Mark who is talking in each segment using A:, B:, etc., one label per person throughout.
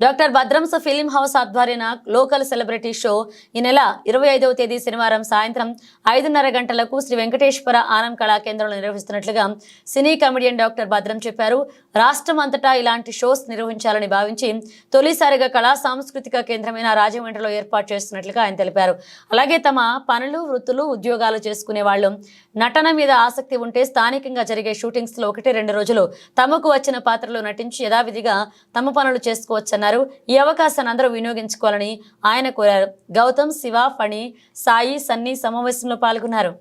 A: Doctor భద్రంస film house ఆధ్వర్యాన local celebrity show ఈ నెల ఇరవై ఐదవ తేదీ శనివారం సాయంత్రం ఐదున్నర గంటలకు శ్రీ వెంకటేశ్వర ఆనం కళా కేంద్రంలో నిర్వహిస్తున్నట్లుగా సినీ కమెడియన్ డాక్టర్ భద్రం చెప్పారు. రాష్ట్రం అంతటా ఇలాంటి షోస్ నిర్వహించాలని భావించి తొలిసారిగా కళా సాంస్కృతిక కేంద్రమైన రాజమండ్రిలో ఏర్పాటు చేస్తున్నట్లుగా ఆయన తెలిపారు. అలాగే తమ పనులు వృత్తులు ఉద్యోగాలు చేసుకునే వాళ్ళు నటన మీద ఆసక్తి ఉంటే స్థానికంగా జరిగే షూటింగ్స్లో ఒకటి రెండు రోజులు తమకు వచ్చిన పాత్రలో నటించి యథావిధిగా తమ పనులు చేసుకోవచ్చన్నారు. ఈ అవకాశాన్ని అందరూ వినియోగించుకోవాలని ఆయన కోరారు. గౌతమ్ శివ ఫణి సాయి సన్నీ సమావేశంలో పాల్గొన్నారు.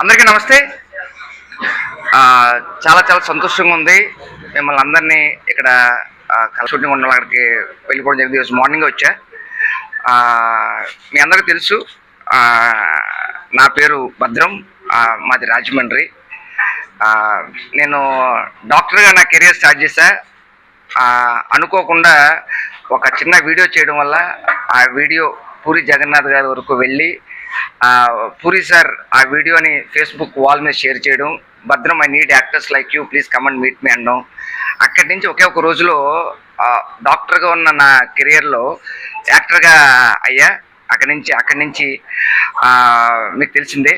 B: అందరికీ నమస్తే. చాలా చాలా సంతోషంగా ఉంది. మిమ్మల్ని అందరినీ ఇక్కడ ఆ, కల అక్కడికి వెళ్ళిపోవడం జరిగింది. ఈరోజు మార్నింగ్ వచ్చా. మీ అందరికీ తెలుసు నా పేరు భద్రం మాది రాజమండ్రి. నేను డాక్టర్గా నా కెరియర్ స్టార్ట్ చేశా. అనుకోకుండా ఒక చిన్న వీడియో చేయడం వల్ల ఆ వీడియో పూరి జగన్నాథ్ గారి వరకు వెళ్ళి పూరి సార్ ఆ వీడియోని ఫేస్బుక్ వాల్ మీద షేర్ చేయడం Bhadram I need actors like you please comment meet me అనడం అక్కడి నుంచి ఒకే ఒక రోజులో డాక్టర్గా ఉన్న నా కెరియర్లో యాక్టర్గా అయ్యా అక్కడి నుంచి అక్కడి నుంచి మీకు తెలిసిందే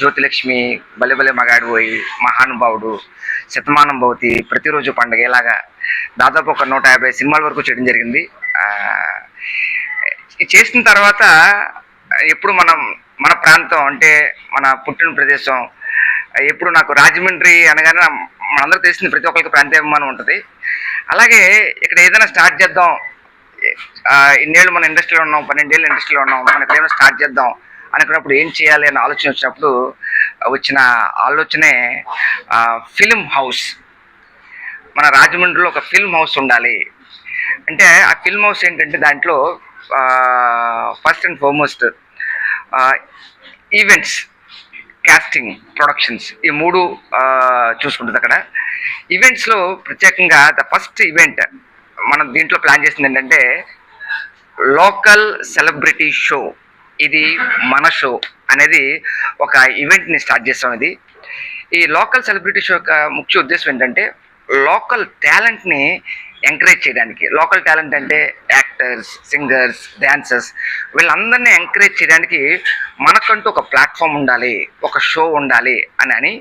B: జ్యోతిలక్ష్మి బలె బలె మగాడు పోయి మహానుభావుడు శతమానం భవతి ప్రతిరోజు పండుగ. ఇలాగా దాదాపు ఒక నూట యాభై సినిమాల వరకు చేయడం జరిగింది. ఇది చేసిన తర్వాత ఎప్పుడు మనం మన ప్రాంతం అంటే మన పుట్టిన ప్రదేశం ఎప్పుడు నాకు రాజమండ్రి అనగానే మనందరూ తెలిసింది ప్రతి ఒక్కరికి ప్రాంతాభిమానం ఉంటుంది. అలాగే ఇక్కడ ఏదైనా స్టార్ట్ చేద్దాం ఇన్నేళ్ళు మన ఇండస్ట్రీలో ఉన్నాం పన్నెండేళ్ళు ఇండస్ట్రీలో ఉన్నాం మన ఏమైనా స్టార్ట్ చేద్దాం అనుకున్నప్పుడు ఏం చేయాలి అనే ఆలోచన వచ్చినప్పుడు వచ్చిన ఆలోచనే ఫిలిం హౌస్ మన రాజమండ్రిలో ఒక ఫిల్మ్ హౌస్ ఉండాలి. అంటే ఆ ఫిల్మ్ హౌస్ ఏంటంటే దాంట్లో first and foremost events casting productions ఈ మూడు చూసుకుంటుంది అక్కడ. ఈవెంట్స్లో ప్రత్యేకంగా ద ఫస్ట్ ఈవెంట్ మనం దీంట్లో ప్లాన్ చేసింది ఏంటంటే లోకల్ సెలబ్రిటీ షో ఇది మన షో అనేది ఒక ఈవెంట్ని స్టార్ట్ చేస్తాం ఇది. ఈ లోకల్ సెలబ్రిటీ షో యొక్క ముఖ్య ఉద్దేశం ఏంటంటే లోకల్ టాలెంట్ని ఎంకరేజ్ చేయడానికి. లోకల్ టాలెంట్ అంటే యాక్టర్స్ సింగర్స్ డ్యాన్సర్స్ వీళ్ళందరినీ ఎంకరేజ్ చేయడానికి మనకంటూ ఒక ప్లాట్ఫామ్ ఉండాలి ఒక షో ఉండాలి అని అని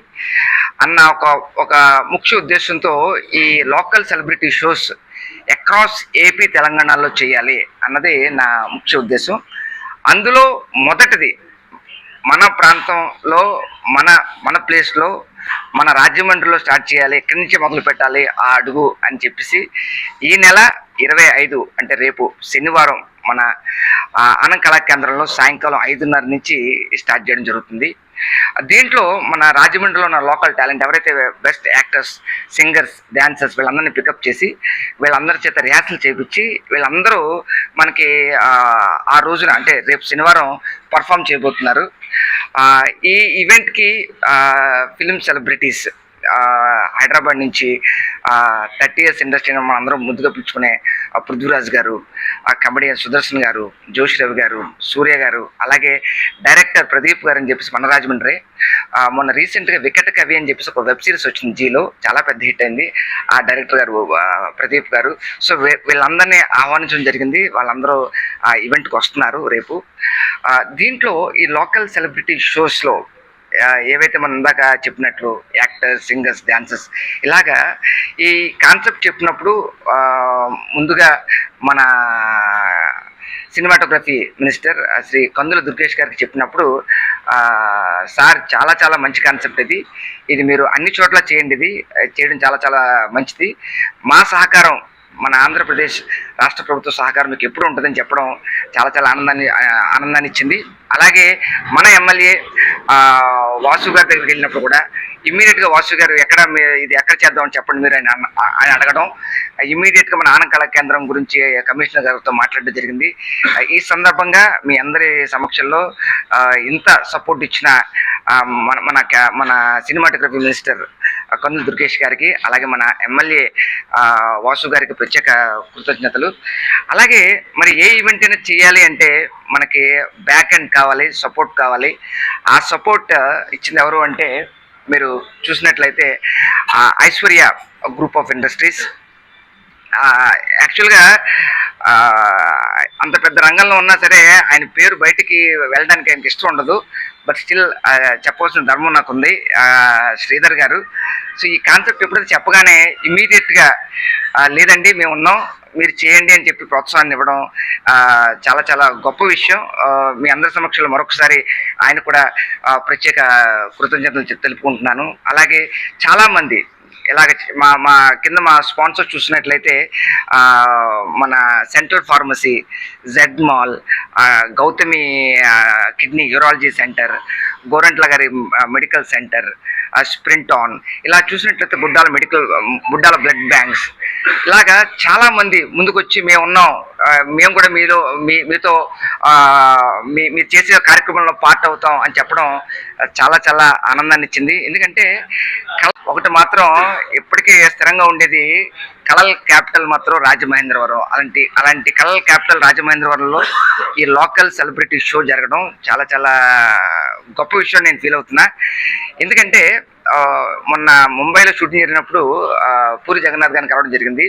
B: అన్న ఒక ఒక ముఖ్య ఉద్దేశంతో ఈ local celebrity shows across AP తెలంగాణలో చేయాలి అన్నది నా ముఖ్య ఉద్దేశం. అందులో మొదటిది మన ప్రాంతంలో మన మన ప్లేస్లో మన రాజమండ్రిలో స్టార్ట్ చేయాలి ఎక్కడి నుంచి మొదలు పెట్టాలి ఆ అడుగు అని చెప్పేసి ఈ నెల ఇరవై ఐదు అంటే రేపు శనివారం మన ఆ, ఆనంద్ కళా కేంద్రంలో సాయంకాలం ఐదున్నర నుంచి స్టార్ట్ చేయడం జరుగుతుంది. దీంట్లో మన రాజమండ్రిలో ఉన్న లోకల్ టాలెంట్ ఎవరైతే బెస్ట్ యాక్టర్స్ సింగర్స్ డ్యాన్సర్స్ వీళ్ళందరినీ పికప్ చేసి వీళ్ళందరి చేత రిహార్సల్ చేపించి వీళ్ళందరూ మనకి ఆ, రోజున అంటే రేపు శనివారం పర్ఫామ్ చేయబోతున్నారు. ఈ ఈవెంట్కి ఫిలిం సెలబ్రిటీస్ హైదరాబాద్ నుంచి థర్టీ ఇయర్స్ ఇండస్ట్రీని మనం అందరం ముద్దుగా పిలుచుకునే ఆ, పృథ్వీరాజ్ గారు ఆ కమెడియన్ సుదర్శన్ గారు జోషి రవి గారు సూర్య గారు అలాగే డైరెక్టర్ ప్రదీప్ గారు అని చెప్పేసి మన రాజమండ్రి. మొన్న రీసెంట్గా వికట కవి అని చెప్పేసి ఒక వెబ్ సిరీస్ వచ్చింది జీలో చాలా పెద్ద హిట్ అయింది. ఆ డైరెక్టర్ గారు ప్రదీప్ గారు. సో వీళ్ళందరినీ ఆహ్వానించడం జరిగింది. వాళ్ళందరూ ఆ ఈవెంట్కి వస్తున్నారు రేపు. దీంట్లో ఈ లోకల్ సెలబ్రిటీ షోస్లో ఏవైతే మనం ఇందాక చెప్పినట్లు యాక్టర్స్ సింగర్స్ డాన్సర్స్ ఇలాగా ఈ కాన్సెప్ట్ చెప్పినప్పుడు ముందుగా మన సినిమాటోగ్రఫీ మినిస్టర్ శ్రీ కందుల దుర్గేష్ గారికి చెప్పినప్పుడు సార్ చాలా చాలా మంచి కాన్సెప్ట్ ఇది. ఇది మీరు అన్ని చోట్ల చేయండి ఇది. చేయడం చాలా చాలా మంచిది. మా సహకారం మన ఆంధ్రప్రదేశ్ రాష్ట్ర ప్రభుత్వ సహకారం మీకు ఎప్పుడు ఉంటుందని చెప్పడం చాలా చాలా ఆనందాన్ని ఆనందాన్ని ఇచ్చింది. అలాగే మన ఎమ్మెల్యే వాసు గారి దగ్గరికి వెళ్ళినప్పుడు కూడా ఇమ్మీడియట్గా వాసు గారు ఎక్కడ ఇది ఎక్కడ చేద్దామని చెప్పండి మీరు ఆయన ఆయన అడగడం. ఇమ్మీడియట్గా మన ఆనంద కళా కేంద్రం గురించి కమిషనర్ గారితో మాట్లాడడం జరిగింది. ఈ సందర్భంగా మీ అందరి సమక్షంలో ఇంత సపోర్ట్ ఇచ్చిన మన మన మన సినిమాటోగ్రఫీ మినిస్టర్ ఆ, దుర్గేష్ గారికి అలాగే మన ఎమ్మెల్యే వాసు గారికి ప్రత్యేక కృతజ్ఞతలు. అలాగే మరి ఏ ఈవెంట్ అయినా చేయాలి అంటే మనకి బ్యాక్ ఎండ్ కావాలి సపోర్ట్ కావాలి. ఆ సపోర్ట్ ఇచ్చింది ఎవరు అంటే మీరు చూసినట్లయితే ఐశ్వర్య గ్రూప్ ఆఫ్ ఇండస్ట్రీస్ యాక్చువల్గా అంత పెద్ద రంగంలో ఉన్నా సరే ఆయన పేరు బయటికి వెళ్ళడానికి ఆయనకి ఇష్టం ఉండదు. బట్ స్టిల్ చెప్పవలసిన ధర్మం నాకు ఉంది శ్రీధర్ గారు. సో ఈ కాన్సెప్ట్ ఎప్పుడైతే చెప్పగానే ఇమీడియట్గా లేదండి మేము ఉన్నాం మీరు చేయండి అని చెప్పి ప్రోత్సాహాన్ని ఇవ్వడం చాలా చాలా గొప్ప విషయం. మీ అందరి సమక్షంలో మరొకసారి ఆయన కూడా ప్రత్యేక కృతజ్ఞతలు తెలుపుకుంటున్నాను. అలాగే చాలామంది ఇలాగ మా మా కింద మా స్పాన్సర్ చూసినట్లయితే మన central pharmacy Z mall Gautami kidney urology centre Gorantla గారి మెడికల్ సెంటర్ స్ప్రింట్ ఆన్ ఇలా చూసినట్లయితే Buddala medical Buddala blood banks. ఇలాగా చాలామంది ముందుకొచ్చి మేము ఉన్నాం మేము కూడా మీలో మీ మీతో మీ మీరు చేసే కార్యక్రమంలో పార్ట్ అవుతాం అని చెప్పడం చాలా చాలా ఆనందాన్ని ఇచ్చింది ఎందుకంటే కళ ఒకటి మాత్రం ఇప్పటికీ స్థిరంగా ఉండేది కళల క్యాపిటల్ మాత్రం రాజమహేంద్రవరం. అలాంటి అలాంటి కళల క్యాపిటల్ రాజమహేంద్రవరంలో ఈ లోకల్ సెలబ్రిటీ షో జరగడం చాలా చాలా గొప్ప విషయం నేను ఫీల్ అవుతున్నా. ఎందుకంటే మొన్న ముంబైలో షూటింగ్ జరిగినప్పుడు పూరి జగన్నాథ్ గారిని కలవడం జరిగింది.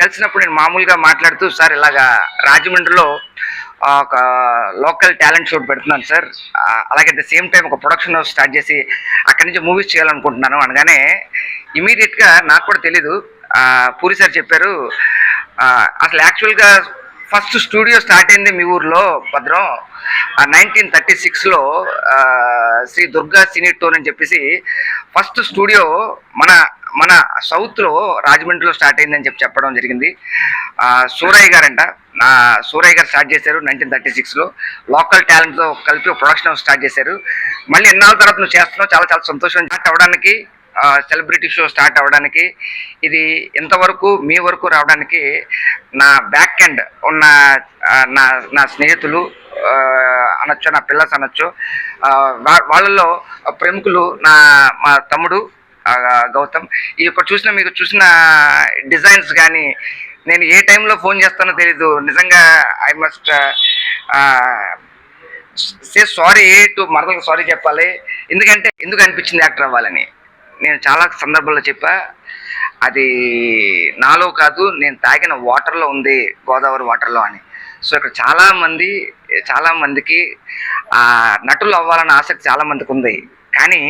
B: కలిసినప్పుడు నేను మామూలుగా మాట్లాడుతూ సార్ ఇలాగా రాజమండ్రిలో ఒక లోకల్ టాలెంట్ షూట్ పెడుతున్నాను సార్ అలాగే అట్ ద సేమ్ టైం ఒక ప్రొడక్షన్ హౌస్ స్టార్ట్ చేసి అక్కడి నుంచి మూవీస్ చేయాలనుకుంటున్నాను అనగానే ఇమీడియట్గా నాకు కూడా తెలీదు. పూరి సార్ చెప్పారు అసలు యాక్చువల్గా ఫస్ట్ స్టూడియో స్టార్ట్ అయింది మీ ఊర్లో భద్రం. నైన్టీన్ థర్టీ సిక్స్లో శ్రీ దుర్గా సినీ టోన్ అని చెప్పేసి ఫస్ట్ స్టూడియో మన మన సౌత్లో రాజమండ్రిలో స్టార్ట్ అయిందని చెప్పి చెప్పడం జరిగింది. సూరయ్య గారంట. నా సూరయ్య గారు స్టార్ట్ చేశారు నైన్టీన్ థర్టీ సిక్స్లో లోకల్ టాలెంట్తో కలిపి ప్రొడక్షన్ హౌస్ స్టార్ట్ చేశారు. మళ్ళీ ఎన్నాళ్ళ తర్వాత నువ్వు చేస్తున్నావు? చాలా చాలా సంతోషం. స్టార్ట్ అవ్వడానికి సెలబ్రిటీ షో స్టార్ట్ అవ్వడానికి ఇది ఇంతవరకు మీ వరకు రావడానికి నా బ్యాక్ ఎండ్ ఉన్న నా నా స్నేహితులు అనొచ్చు నా పిల్లస్ అనొచ్చు వాళ్ళల్లో ప్రముఖులు నా మా తమ్ముడు గౌతమ్. ఈ యొక్క చూసిన మీకు చూసిన డిజైన్స్ కానీ నేను ఏ టైంలో ఫోన్ చేస్తానో తెలీదు. నిజంగా I must say sorry to మరదలకు sorry చెప్పాలి. ఎందుకంటే ఎందుకు అనిపించింది యాక్టర్ అవ్వాలని? నేను చాలా సందర్భాల్లో చెప్పా అది నాలో కాదు నేను తాగిన వాటర్లో ఉంది గోదావరి వాటర్లో అని. సో ఇక్కడ చాలామంది చాలామందికి నటులు అవ్వాలన్న ఆసక్తి చాలా మందికి ఉంది. కానీ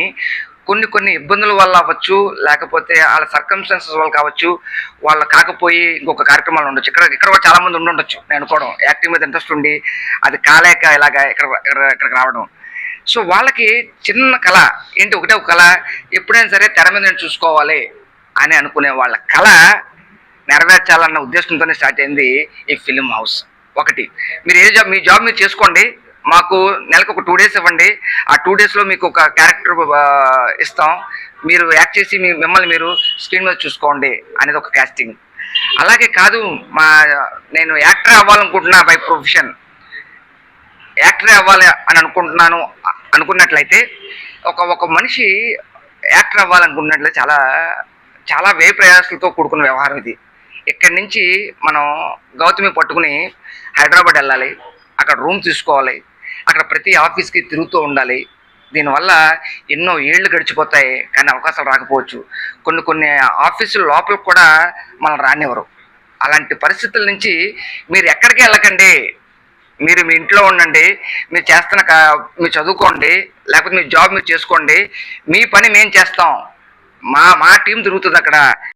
B: కొన్ని కొన్ని ఇబ్బందుల వల్ల అవ్వచ్చు లేకపోతే వాళ్ళ సర్కమ్స్టాన్సెస్ వల్ల కావచ్చు వాళ్ళ కాకపోయి ఇంకొక కార్యక్రమాలు ఉండొచ్చు. ఇక్కడ ఇక్కడ కూడా చాలా మంది ఉండి ఉండొచ్చు. నేను అనుకోవడం యాక్టింగ్ మీద ఇంట్రెస్ట్ ఉండి అది కాలేక ఇలాగా ఇక్కడ ఇక్కడ ఇక్కడికి రావడం. సో వాళ్ళకి చిన్న కళ ఏంటి ఒకటే ఒక కళ ఎప్పుడైనా సరే తెర మీద నేను చూసుకోవాలి అని అనుకునే వాళ్ళ కళ నెరవేర్చాలన్న ఉద్దేశంతోనే స్టార్ట్ అయింది ఈ ఫిలిం హౌస్ ఒకటి. మీరు ఏ జాబ్ మీ జాబ్ మీరు చేసుకోండి. మాకు నెలకు ఒక టూ డేస్ ఇవ్వండి. ఆ టూ డేస్లో మీకు ఒక క్యారెక్టర్ ఇస్తాం. మీరు యాక్ట్ చేసి మీ మిమ్మల్ని మీరు స్క్రీన్ మీద చూసుకోండి అనేది ఒక క్యాస్టింగ్ అలాగే కాదు మా నేను యాక్టర్ అవ్వాలనుకుంటున్నా బై ప్రొఫెషన్ యాక్టర్ అవ్వాలి అని అనుకుంటున్నాను అనుకున్నట్లయితే ఒక ఒక మనిషి యాక్టర్ అవ్వాలనుకున్నట్లయితే చాలా చాలా వ్యయ ప్రయాసాలతో కూడుకున్న వ్యవహారం ఇది. ఇక్కడి నుంచి మనం గౌతమి పట్టుకుని హైదరాబాద్ వెళ్ళాలి. అక్కడ రూమ్ తీసుకోవాలి. అక్కడ ప్రతి ఆఫీస్కి తిరుగుతూ ఉండాలి. దీనివల్ల ఎన్నో ఏళ్ళు గడిచిపోతాయి. కానీ అవకాశాలు రాకపోవచ్చు. కొన్ని కొన్ని ఆఫీసుల లోపల కూడా మనం రానివ్వరు. అలాంటి పరిస్థితుల నుంచి మీరు ఎక్కడికి వెళ్ళకండి. మీరు మీ ఇంట్లో ఉండండి. మీరు చేస్తున్న కా- మీరు చదువుకోండి. లేకపోతే మీ జాబ్ మీరు చేసుకోండి. మీ పని మేము చేస్తాం. మా మా టీం తిరుగుతుంది అక్కడ.